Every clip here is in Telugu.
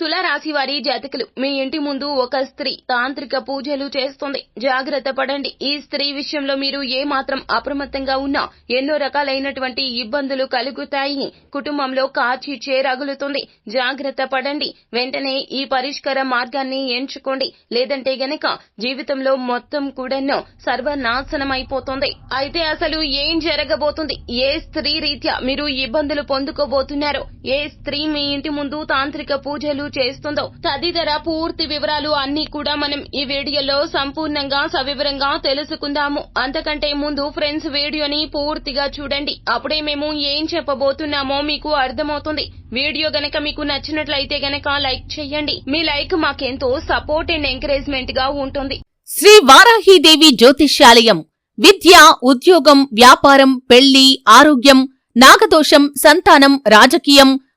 తుల రాశి వారి జాతకులు. మీ ఇంటి ముందు ఒక స్త్రీ తాంత్రిక పూజలు చేస్తుంది. జాగ్రత్త పడండి. ఈ స్త్రీ విషయంలో మీరు ఏ మాత్రం అప్రమత్తంగా ఉన్నా ఎన్నో రకాలైనటువంటి ఇబ్బందులు కలుగుతాయి. కుటుంబంలో కాచి చేరగులుతుంది. జాగ్రత్త పడండి. వెంటనే ఈ పరిష్కార మార్గాన్ని ఎంచుకోండి. లేదంటే గనక జీవితంలో మొత్తం కూడాను సర్వనాశనం అయిపోతుంది. అయితే అసలు ఏం జరగబోతుంది? ఏ స్త్రీ రీత్యా మీరు ఇబ్బందులు పొందుకోబోతున్నారు? ఏ స్త్రీ మీ ఇంటి ముందు తాంత్రిక పూజలు చేస్తుందో తదితర పూర్తి వివరాలు అన్ని కూడా మనం ఈ వీడియోలో సంపూర్ణంగా సవివరంగా తెలుసుకుందాము. అంతకంటే ముందు ఫ్రెండ్స్ వీడియోని పూర్తిగా చూడండి. అప్పుడే మేము ఏం చెప్పబోతున్నామో మీకు అర్థమవుతుంది. వీడియో గనక మీకు నచ్చినట్లయితే గనక లైక్ చేయండి. మీ లైక్ మాకెంతో సపోర్ట్ అండ్ ఎంకరేజ్మెంట్గా ఉంటుంది. శ్రీ వారాహీదేవి జ్యోతిష్యాలయం. విద్య ఉద్యోగం వ్యాపారం పెళ్ళి ఆరోగ్యం నాగదోషం సంతానం రాజకీయం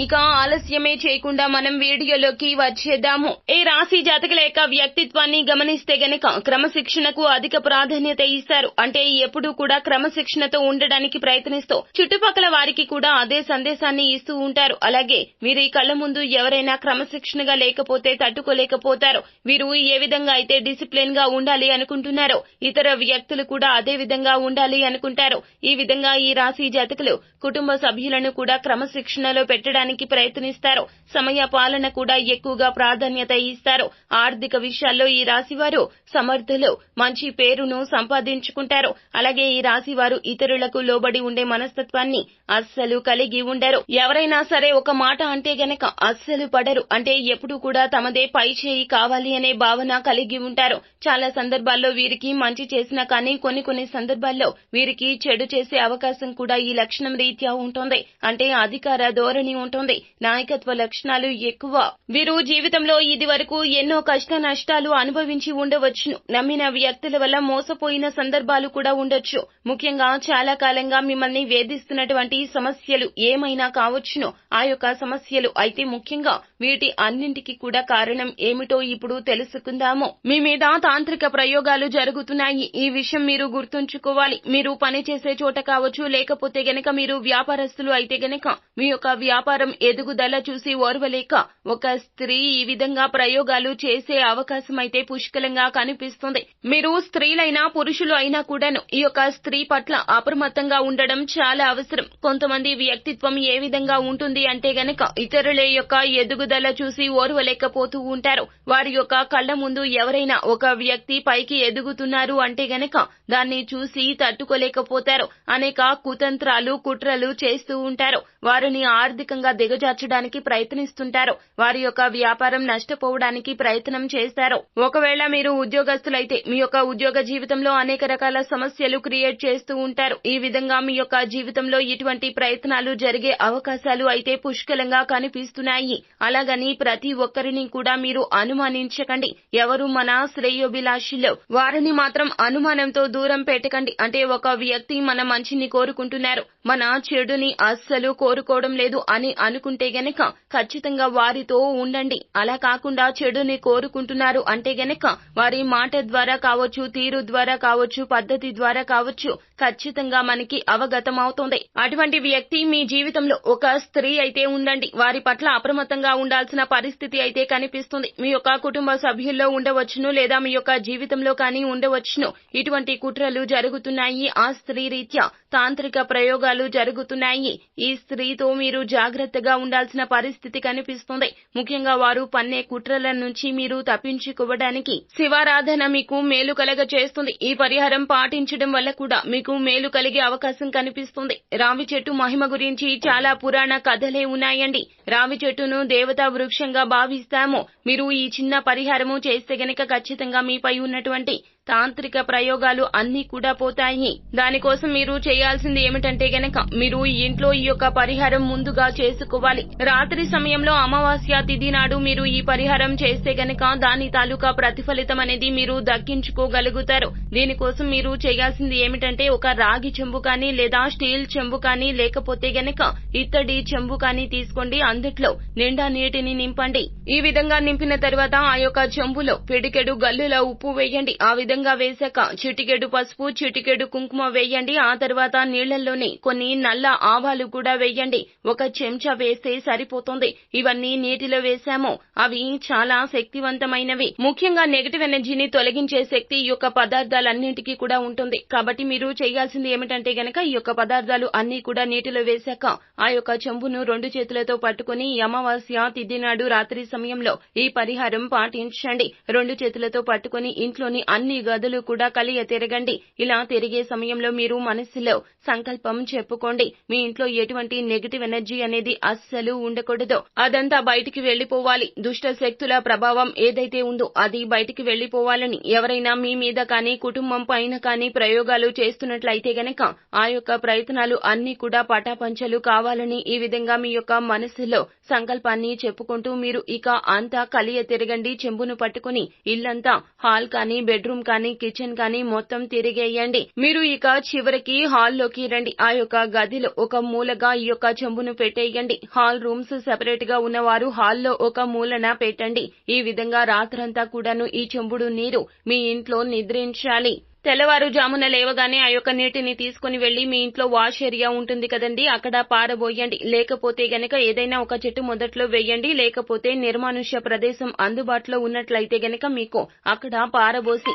ఇక ఆలస్యమే చేయకుండా మనం వీడియోలోకి వచ్చేద్దాము. ఈ రాశి జాతకుల యొక్క వ్యక్తిత్వాన్ని గమనిస్తే గనక క్రమశిక్షణకు అధిక ప్రాధాన్యత ఇస్తారు. అంటే ఎప్పుడూ కూడా క్రమశిక్షణతో ఉండడానికి ప్రయత్నిస్తూ చుట్టుపక్కల వారికి కూడా అదే సందేశాన్ని ఇస్తూ ఉంటారు. అలాగే వీరి కళ్ళ ముందు ఎవరైనా క్రమశిక్షణగా లేకపోతే తట్టుకోలేకపోతారు. వీరు ఏ విధంగా అయితే డిసిప్లిన్గా ఉండాలి అనుకుంటున్నారో ఇతర వ్యక్తులు కూడా అదే విధంగా ఉండాలి అనుకుంటారు. ఈ విధంగా ఈ రాశి జాతకులు కుటుంబ సభ్యులను కూడా క్రమశిక్షణలో పెట్టడానికి ప్రయత్నిస్తారు. సమయ పాలన కూడా ఎక్కువగా ప్రాధాన్యత ఇస్తారు. ఆర్థిక విషయాల్లో ఈ రాశివారు సమర్థులు. మంచి పేరును సంపాదించుకుంటారు. అలాగే ఈ రాశివారు ఇతరులకు లోబడి ఉండే మనస్తత్వాన్ని అస్సలు కలిగి ఉండరు. ఎవరైనా సరే ఒక మాట అంటే గనక అస్సలు పడరు. అంటే ఎప్పుడు కూడా తమదే పై చేయి కావాలి అనే భావన కలిగి ఉంటారు. చాలా సందర్భాల్లో వీరికి మంచి చేసినా కానీ కొన్ని కొన్ని సందర్భాల్లో వీరికి చెడు చేసే అవకాశం కూడా ఈ లక్షణం రీత్యా ఉంటుంది. అంటే అధికార ధోరణి ఉంటుంది నాయకత్వ లక్షణాలు ఎక్కువ. వీరు జీవితంలో ఇది వరకు ఎన్నో కష్ట నష్టాలు అనుభవించి ఉండవచ్చును. నమ్మిన వ్యక్తుల వల్ల మోసపోయిన సందర్భాలు కూడా ఉండొచ్చు. ముఖ్యంగా చాలా కాలంగా మిమ్మల్ని వేధిస్తున్నటువంటి సమస్యలు ఏమైనా కావచ్చును? ఆ యొక్క సమస్యలు అయితే ముఖ్యంగా వీటి అన్నింటికి కూడా కారణం ఏమిటో ఇప్పుడు తెలుసుకుందాము. మీ మీద తాంత్రిక ప్రయోగాలు జరుగుతున్నాయి. ఈ విషయం మీరు గుర్తుంచుకోవాలి. మీరు పని చేసే చోట కావచ్చు లేకపోతే గనక మీరు వ్యాపారస్తులు అయితే గనక మీ యొక్క వ్యాపార ఎదుగుదల చూసి ఓర్వలేక ఒక స్త్రీ ఈ విధంగా ప్రయోగాలు చేసే అవకాశం అయితే పుష్కలంగా కనిపిస్తుంది. మీరు స్త్రీలైనా పురుషులు అయినా కూడాను ఈ యొక్క స్త్రీ పట్ల అప్రమత్తంగా ఉండడం చాలా అవసరం. కొంతమంది వ్యక్తిత్వం ఏ విధంగా ఉంటుంది అంటే గనక ఇతరుల యొక్క ఎదుగుదల చూసి ఓర్వలేకపోతూ ఉంటారు. వారి యొక్క కళ్ళ ముందు ఎవరైనా ఒక వ్యక్తి పైకి ఎదుగుతున్నారు అంటే గనక దాన్ని చూసి తట్టుకోలేకపోతారు. అనేక కుతంత్రాలు కుట్రలు చేస్తూ ఉంటారు. వారిని ఆర్థికంగా దిగజార్చడానికి ప్రయత్నిస్తుంటారు. వారి యొక్క వ్యాపారం నష్టపోవడానికి ప్రయత్నం చేస్తారు. ఒకవేళ మీరు ఉద్యోగస్తులైతే మీ యొక్క ఉద్యోగ జీవితంలో అనేక రకాల సమస్యలు క్రియేట్ చేస్తూ ఉంటారు. ఈ విధంగా మీ యొక్క జీవితంలో ఇటువంటి ప్రయత్నాలు జరిగే అవకాశాలు అయితే పుష్కలంగా కనిపిస్తున్నాయి. అలాగని ప్రతి ఒక్కరిని కూడా మీరు అనుమానించకండి. ఎవరు మన శ్రేయోభిలాషులు? వారిని మాత్రం అనుమానంతో దూరం పెట్టకండి. అంటే ఒక వ్యక్తి మన మంచిని కోరుకుంటున్నారు. మన చెడుని అస్సలు కోరుకోవడం లేదు అని అనుకుంటే గనక ఖచ్చితంగా వారితో ఉండండి. అలా కాకుండా చెడుని కోరుకుంటున్నారు అంటే గనక వారి మాట ద్వారా కావచ్చు తీరు ద్వారా కావచ్చు పద్ధతి ద్వారా కావచ్చు ఖచ్చితంగా మనకి అవగతం అవుతుంది అటువంటి వ్యక్తి మీ జీవితంలో ఒక స్త్రీ అయితే ఉండండి. వారి పట్ల అప్రమత్తంగా ఉండాల్సిన పరిస్థితి అయితే కనిపిస్తుంది. మీ యొక్క కుటుంబ సభ్యుల్లో ఉండవచ్చును లేదా మీ యొక్క జీవితంలో కానీ ఉండవచ్చును. ఇటువంటి కుట్రలు జరుగుతున్నాయి. ఆ స్త్రీ రీత్యా తాంత్రిక ప్రయోగాలు జరుగుతున్నాయి. ఈ స్త్రీతో మీరు జాగ్రత్త జాగ్రత్తగా ఉండాల్సిన పరిస్థితి కనిపిస్తుంది. ముఖ్యంగా వారు పన్నే కుట్రల నుంచి మీరు తప్పించుకోవడానికి శివారాధన మీకు మేలు కలగ చేస్తుంది ఈ పరిహారం పాటించడం వల్ల కూడా మీకు మేలు కలిగే అవకాశం కనిపిస్తుంది. రావి చెట్టు మహిమ గురించి చాలా పురాణ కథలే ఉన్నాయండి. రావి చెట్టును దేవతా వృక్షంగా భావిస్తాము. మీరు ఈ చిన్న పరిహారము చేస్తే గనక ఖచ్చితంగా మీపై ఉన్నటువంటి తాంత్రిక ప్రయోగాలు అన్ని కూడా పోతాయి. దానికోసం మీరు చేయాల్సింది ఏమిటంటే గనక మీరు ఇంట్లో ఈ యొక్క పరిహారం ముందుగా చేసుకోవాలి. రాత్రి సమయంలో అమావాస్య తిథి నాడు మీరు ఈ పరిహారం చేస్తే గనక దాని తాలూకా ప్రతిఫలితం అనేది మీరు దక్కించుకోగలుగుతారు. దీనికోసం మీరు చేయాల్సింది ఏమిటంటే ఒక రాగి చెంబు కానీ లేదా స్టీల్ చెంబు కానీ లేకపోతే గనక ఇత్తడి చెంబు కానీ తీసుకోండి. అందుట్లో నిండా నీటిని నింపండి. ఈ విధంగా నింపిన తర్వాత ఆ యొక్క చెంబులో పిడికెడు గల్లుల ఉప్పు వేయండి. ఆ విధంగా వేశాక చిటికెడు పసుపు చిటికెడు కుంకుమ వేయండి. ఆ తర్వాత నీళ్ళలోనే కొన్ని నల్ల ఆవాలు కూడా వేయండి. ఒక చెంచా వేస్తే సరిపోతుంది. ఇవన్నీ నీటిలో వేశాము. అవి చాలా శక్తివంతమైనవి. ముఖ్యంగా నెగటివ్ ఎనర్జీని తొలగించే శక్తి ఈ యొక్క పదార్థాలన్నింటికీ కూడా ఉంటుంది. కాబట్టి మీరు చేయాల్సింది ఏమిటంటే గనక ఈ యొక్క పదార్థాలు అన్ని కూడా నీటిలో వేశాక ఆ యొక్క చెంబును రెండు చేతులతో పట్టుకుని అమావాస్య తిథి నాడు రాత్రి సమయంలో ఈ పరిహారం పాటించండి. రెండు చేతులతో పట్టుకుని ఇంట్లోని అన్ని గదులు కూడా కలియ తిరగండి. ఇలా తిరిగే సమయంలో మీరు మనసులో సంకల్పం చెప్పుకోండి. మీ ఇంట్లో ఎటువంటి నెగిటివ్ ఎనర్జీ అనేది అస్సలు ఉండకూడదు. అదంతా బయటికి వెళ్ళిపోవాలి దుష్ట శక్తుల ప్రభావం ఏదైతే ఉందో అది బయటికి వెళ్ళిపోవాలని ఎవరైనా మీ మీద కానీ కుటుంబం పైన కానీ ప్రయోగాలు చేస్తున్నట్లయితే గనక ఆ యొక్క ప్రయత్నాలు అన్ని కూడా పటాపంచలు కావాలని ఈ విధంగా మీ యొక్క మనసులో సంకల్పాన్ని చెప్పుకుంటూ మీరు ఇక అంతా కలియ తిరగండి. చెంబును పట్టుకుని ఇల్లంతా హాల్ కానీ బెడ్రూమ్ కానీ కిచెన్ కానీ మొత్తం తిరిగేయండి. మీరు ఇక చివరికి హాల్లోకి రండి. ఆ యొక్క గదిలో ఒక మూలగా ఈ యొక్క చెంబును పెట్టేయండి. హాల్ రూమ్స్ సెపరేట్గా ఉన్నవారు హాల్లో ఒక మూలన పెట్టండి. ఈ విధంగా రాత్రంతా కూడాను ఈ చెంబుడు నీరు మీ ఇంట్లో నిద్రించాలి. తెల్లవారుజామున లేవగానే ఆ యొక్క నీటిని తీసుకుని వెళ్ళి మీ ఇంట్లో వాష్ ఏరియా ఉంటుంది కదండి అక్కడ పారబోయండి. లేకపోతే గనక ఏదైనా ఒక చెట్టు మొదట్లో వేయండి. లేకపోతే నిర్మానుష్య ప్రదేశం అందుబాటులో ఉన్నట్లయితే గనక మీకు అక్కడ పారబోసి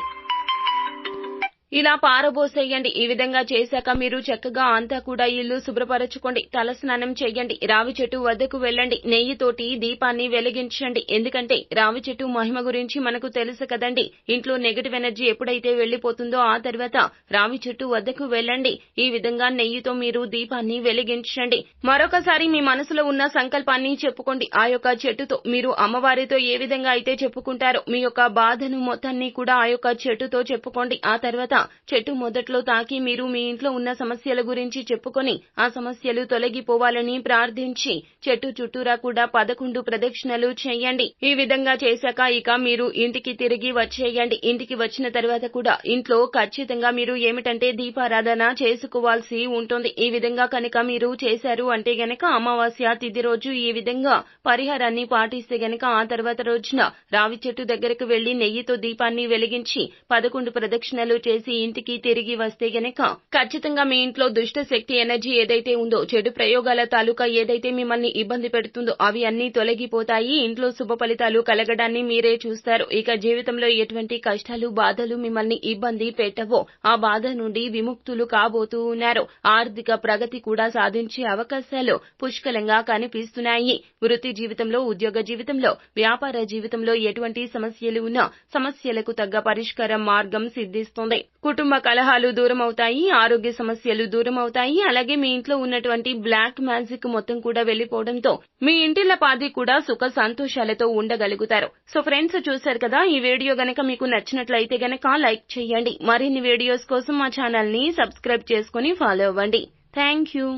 ఇలా పారబోసేయండి. ఈ విధంగా చేశాక మీరు చక్కగా అంతా కూడా ఇల్లు శుభ్రపరచుకోండి. తల స్నానం చేయండి. రావి చెట్టు వద్దకు వెళ్ళండి. నెయ్యితోటి దీపాన్ని వెలిగించండి. ఎందుకంటే రావి చెట్టు మహిమ గురించి మనకు తెలుసు కదండి. ఇంట్లో నెగటివ్ ఎనర్జీ ఎప్పుడైతే వెళ్ళిపోతుందో ఆ తర్వాత రావి చెట్టు వద్దకు వెళ్ళండి. ఈ విధంగా నెయ్యితో మీరు దీపాన్ని వెలిగించండి. మరొకసారి మీ మనసులో ఉన్న సంకల్పాన్ని చెప్పుకోండి. ఆ యొక్క చెట్టుతో మీరు అమ్మవారితో ఏ విధంగా అయితే చెప్పుకుంటారో మీ యొక్క బాధను మొత్తాన్ని కూడా ఆ యొక్క చెట్టుతో చెప్పుకోండి. ఆ తర్వాత చెట్టు మొదట్లో తాకి మీరు మీ ఇంట్లో ఉన్న సమస్యల గురించి చెప్పుకొని ఆ సమస్యలు తొలగిపోవాలని ప్రార్థించి చెట్టు చుట్టూరా కూడా పదకొండు ప్రదక్షిణలు చేయండి. ఈ విధంగా చేశాక ఇక మీరు ఇంటికి తిరిగి వచ్చేయండి. ఇంటికి వచ్చిన తర్వాత కూడా ఇంట్లో ఖచ్చితంగా మీరు ఏమిటంటే దీపారాధన చేసుకోవాల్సి ఉంటుంది. ఈ విధంగా కనుక మీరు చేశారు అంటే గనక అమావాస్య తిథి రోజు ఈ విధంగా పరిహారాన్ని పాటిస్తే గనక ఆ తర్వాత రోజున రావి చెట్టు దగ్గరకు వెళ్ళి నెయ్యితో దీపాన్ని వెలిగించి పదకొండు ప్రదక్షిణలు చేసి చేసి ఇంటికి తిరిగి వస్తే గనక ఖచ్చితంగా మీ ఇంట్లో దుష్ట శక్తి ఎనర్జీ ఏదైతే ఉందో చెడు ప్రయోగాల తాలూకా ఏదైతే మిమ్మల్ని ఇబ్బంది పెడుతుందో అవి అన్ని తొలగిపోతాయి. ఇంట్లో శుభ ఫలితాలు కలగడాన్ని మీరే చూస్తారు. ఇక జీవితంలో ఎటువంటి కష్టాలు బాధలు మిమ్మల్ని ఇబ్బంది పెట్టవో ఆ బాధ నుండి విముక్తులు కాబోతూ ఉన్నారు. ఆర్థిక ప్రగతి కూడా సాధించే అవకాశాలు పుష్కలంగా కనిపిస్తున్నాయి. వృత్తి జీవితంలో ఉద్యోగ జీవితంలో వ్యాపార జీవితంలో ఎటువంటి సమస్యలు ఉన్నా సమస్యలకు తగ్గ పరిష్కార మార్గం సిద్ధిస్తుంది. కుటుంబ కలహాలు దూరం అవుతాయి ఆరోగ్య సమస్యలు దూరం అవుతాయి అలాగే మీ ఇంట్లో ఉన్నటువంటి బ్లాక్ మ్యాజిక్ మొత్తం కూడా వెళ్ళిపోవడంతో మీ ఇంటిల పాది కూడా సుఖ సంతోషాలతో ఉండగలుగుతారు. సో ఫ్రెండ్స్ చూశారు కదా ఈ వీడియో గనక మీకు నచ్చినట్లయితే గనక లైక్ చేయండి. మరిన్ని వీడియోస్ కోసం మా ఛానల్ని సబ్స్క్రైబ్ చేసుకుని ఫాలో అవ్వండి. Thank you.